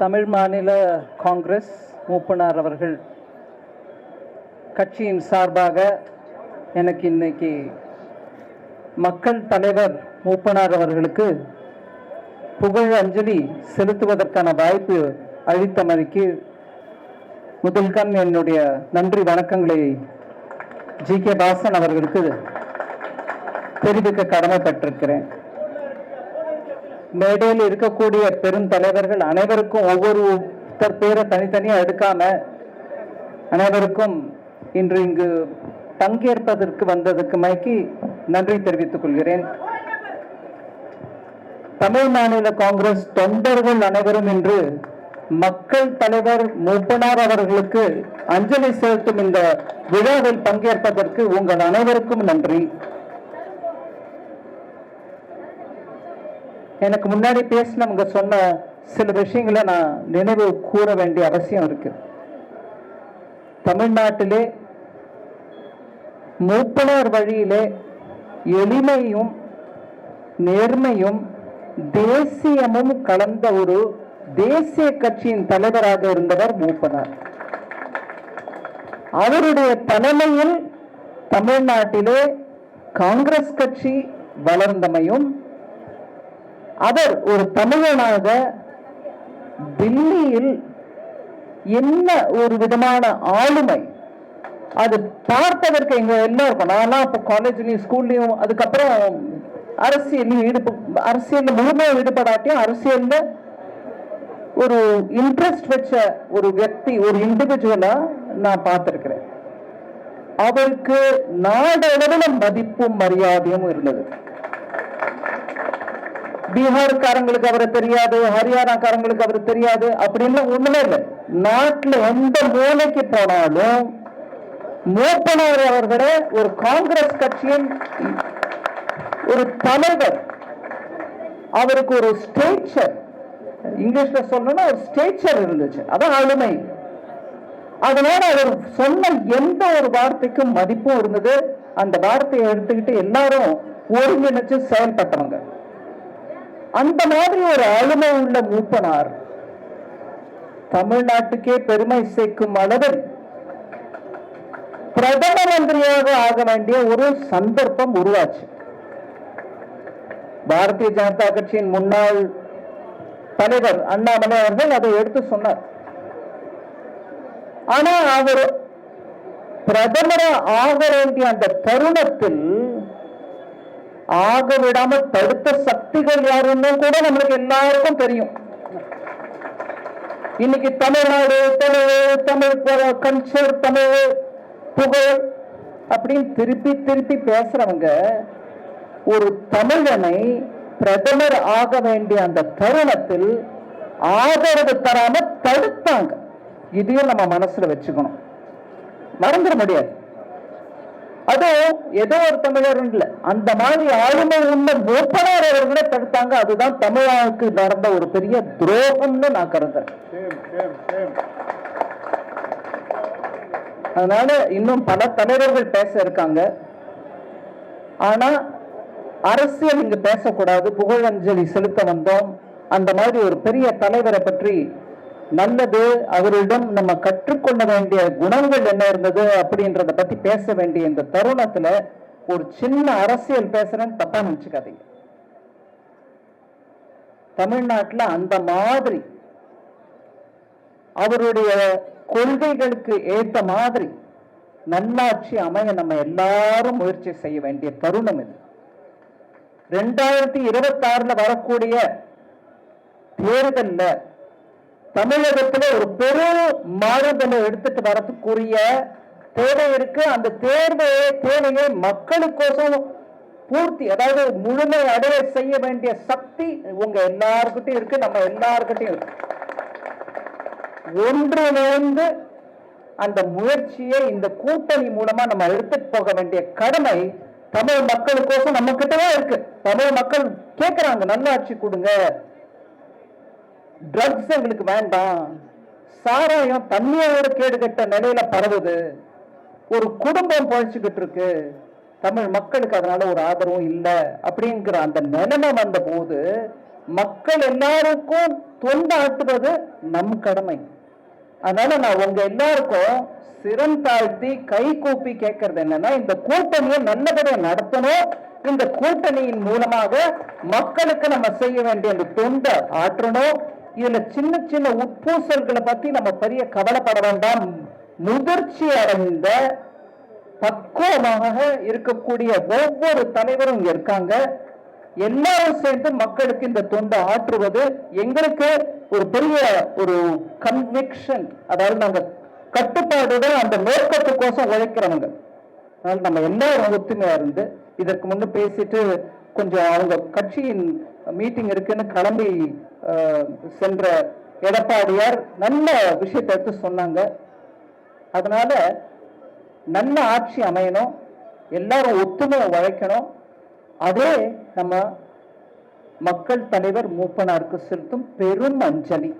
தமிழ் மாநில காங்கிரஸ் மூப்பனார் அவர்கள் கட்சியின் சார்பாக எனக்கு இன்னைக்கு மக்கள் தலைவர் மூப்பனார் அவர்களுக்கு புகழ் அஞ்சலி செலுத்துவதற்கான வாய்ப்பு அளித்தமைக்கு முதல்கண் என்னுடைய நன்றி வணக்கங்களை ஜி கே பாசன் அவர்களுக்கு தெரிவிக்க கடமைப்பட்டிருக்கிறேன். மேடையில் இருக்கக்கூடிய பெரும் தலைவர்கள் அனைவருக்கும் ஒவ்வொரு ஒருத்தர் பேரை தனித்தனியாக எடுக்காம அனைவருக்கும் இன்று இங்கு பங்கேற்பதற்கு வந்ததற்கு மைக்கி நன்றி தெரிவித்துக் கொள்கிறேன். தமிழ் மாநில காங்கிரஸ் தொண்டர்கள் அனைவரும் இன்று மக்கள் தலைவர் மூப்பனார் அவர்களுக்கு அஞ்சலி செலுத்தும் இந்த விழாவில் பங்கேற்பதற்கு உங்கள் அனைவருக்கும் நன்றி. எனக்கு முன்னாடி பேசினவங்க சொன்ன சில விஷயங்களை நான் நினைவு கூற வேண்டிய அவசியம் இருக்கு. தமிழ்நாட்டிலே மூப்பனார் வழியிலே எளிமையும் நேர்மையும் தேசியமும் கலந்த ஒரு தேசிய கட்சியின் தலைவராக இருந்தவர் மூப்பனார். அவருடைய தலைமையில் தமிழ்நாட்டிலே காங்கிரஸ் கட்சி வளர்ந்தமையும் அவர் ஒரு தமிழனாக தில்லியில் என்ன ஒரு விதமான ஆளுமை? அது பார்ப்பதற்கு எங்க எல்லாருக்கும் நான்லாம் இப்போ காலேஜ்லயும் ஸ்கூல்லையும் அதுக்கப்புறம் அரசியல்லையும் ஈடுப அரசியல்ல முழுமையாக ஈடுபடாட்டியும் அரசியல்ல ஒரு இன்ட்ரெஸ்ட் வச்ச ஒரு வியக்தி ஒரு இண்டிவிஜுவலா நான் பார்த்துருக்கிறேன். அவருக்கு நாடளவில் மதிப்பும் மரியாதையும் இருந்தது. பீகார்காரங்களுக்கு அவரை தெரியாது ஹரியானாக்காரங்களுக்கு அவரை தெரியாது அப்படின்னு ஒண்ணுமே இல்லை. நாட்டுல எந்த மூலைக்கு போனாலும் மூப்பனார் அவர்களை ஒரு காங்கிரஸ் கட்சியின் ஒரு தலைவர் அவருக்கு ஒரு ஸ்டேச்சர் இங்கிலீஷ்ல சொல்லணும்னா ஒரு ஸ்டேச்சர் இருந்துச்சு. அதான் ஆளுமை. அதனால அவர் சொன்ன எந்த ஒரு வார்த்தைக்கும் மதிப்பும் இருந்தது. அந்த வார்த்தையை எடுத்துக்கிட்டு எல்லாரும் ஒருங்கிணைச்சு செயல்பட்டவங்க. அந்த மாதிரி ஒரு ஆளுமை உள்ள மூப்பனார். தமிழ்நாட்டுக்கே பெருமை சேர்க்கும் அளவில் பிரதம மந்திரியாக ஆக வேண்டிய ஒரு சந்தர்ப்பம் உருவாச்சு. பாரதிய ஜனதா கட்சியின் முன்னாள் தலைவர் அண்ணாமலை அவர்கள் அதை எடுத்து சொன்னார். ஆனா அவர் பிரதமர் ஆக வேண்டிய அந்த தருணத்தில் ஆக விடாம தடுத்த சக்திகள் யாருன்னு கூட நம்மளுக்கு எல்லாருக்கும் தெரியும். இன்னைக்கு தமிழ்நாடு தமிழ் தமிழ் கல்ச்சர் தமிழ் புகழ் அப்படின்னு திருப்பி திருப்பி பேசுறவங்க ஒரு தமிழனை பிரதமர் ஆக வேண்டிய அந்த தருணத்தில் ஆதரவு தராம தடுத்தாங்க. இதையும் நம்ம மனசுல வச்சுக்கணும். மறந்துட முடியாது. அதுவும் ஏதோ ஒரு தமிழர் இல்ல. அந்த மாதிரி ஆளுமை உள்ள மூப்பனார் அவர்களை தடுத்தாங்க. அதுதான் தமிழாவுக்கு நடந்த ஒரு பெரிய துரோகம்னு நான் கருதுறேன். அதனால இன்னும் பல தலைவர்கள் பேச இருக்காங்க. ஆனா அரசியல் இங்கு பேசக்கூடாது. புகழஞ்சலி செலுத்த வந்தோம். அந்த மாதிரி ஒரு பெரிய தலைவரை பற்றி நல்லது அவரிடம் நம்ம கற்றுக்கொள்ள வேண்டிய குணங்கள் என்ன இருந்தது அப்படின்றத பத்தி பேச வேண்டிய இந்த தருணத்துல ஒரு சின்ன அரசியல் பேசுறேன்னு தப்பா நினைச்சுக்காதீங்க. தமிழ்நாட்டில் அந்த மாதிரி அவருடைய கொள்கைகளுக்கு ஏற்ற மாதிரி நல்லாட்சி அமைய நம்ம எல்லாரும் முயற்சி செய்ய வேண்டிய தருணம் இது. ரெண்டாயிரத்தி இருபத்தி ஆறுல வரக்கூடிய தேர்தலில் தமிழகத்துல ஒரு பெரும் மாறுதலை எடுத்துட்டு வரதுக்குரிய தேவை இருக்கு. அந்த தேர்வையே தேவையை மக்களுக்கோசம் பூர்த்தி அதாவது முழுமை அடைய செய்ய வேண்டிய சக்தி உங்க எல்லாருக்கிட்டையும் இருக்கு நம்ம எல்லாருக்கிட்டையும் இருக்கு. ஒன்றிணைந்து அந்த முயற்சியை இந்த கூட்டணி மூலமா நம்ம எடுத்துட்டு போக வேண்டிய கடமை தமிழ் மக்களுக்கோசம் நம்ம கிட்டதான் இருக்கு. தமிழ் மக்கள் கேட்கிறாங்க நல்லாட்சி கொடுங்க. ட்ரக்ஸ் எங்களுக்கு வேண்டாம். சாராயம் தண்ணியோட கேடு கட்ட நிலையில பரவுது. ஒரு குடும்பம் பழிச்சுக்கிட்டு இருக்கு. தமிழ் மக்களுக்கு அதனால ஒரு ஆதரவும் இல்லை. அப்படிங்கிற அந்த நிலைமை வந்த போது மக்கள் எல்லாருக்கும் தொண்டாட்டுவது நம் கடமை. அதனால நான் உங்க எல்லாருக்கும் சிரம் தாழ்த்தி கை கூப்பி கேட்கறது என்னன்னா இந்த கூட்டணியை நல்லபடியா நடத்தணும். இந்த கூட்டணியின் மூலமாக மக்களுக்கு நம்ம செய்ய வேண்டிய அந்த தொண்டை ஆற்றணும். இதுல சின்ன சின்ன உட்பூசல்களை பத்தி நம்ம பெரிய கவலைப்பட வேண்டாம். முதிர்ச்சி அடைந்த பக்குவமாக இருக்கக்கூடிய ஒவ்வொரு தலைவரும் இங்க இருக்காங்க. எல்லாரும் சேர்ந்து மக்களுக்கு இந்த தொண்டை ஆற்றுவது எங்களுக்கு ஒரு பெரிய ஒரு கன்விக்ஷன் அதாவது நாங்க கட்டுப்பாடுடன் அந்த நோக்கத்துக்கோசம் உழைக்கிறவங்க. அதனால நம்ம எல்லாரும் ஒத்துமையா இருந்து இதற்கு முன்னே பேசிட்டு கொஞ்சம் அவங்க கட்சியின் மீட்டிங் இருக்குன்னு கிளம்பி சென்ற எடப்பாடியார் நல்ல விஷயத்தை எடுத்து சொன்னாங்க. அதனால நல்ல ஆட்சி அமையணும். எல்லாரும் ஒத்துமையை உழைக்கணும். அதே நம்ம மக்கள் தலைவர் மூப்பனாருக்கு செலுத்தும் பெரும் அஞ்சலி.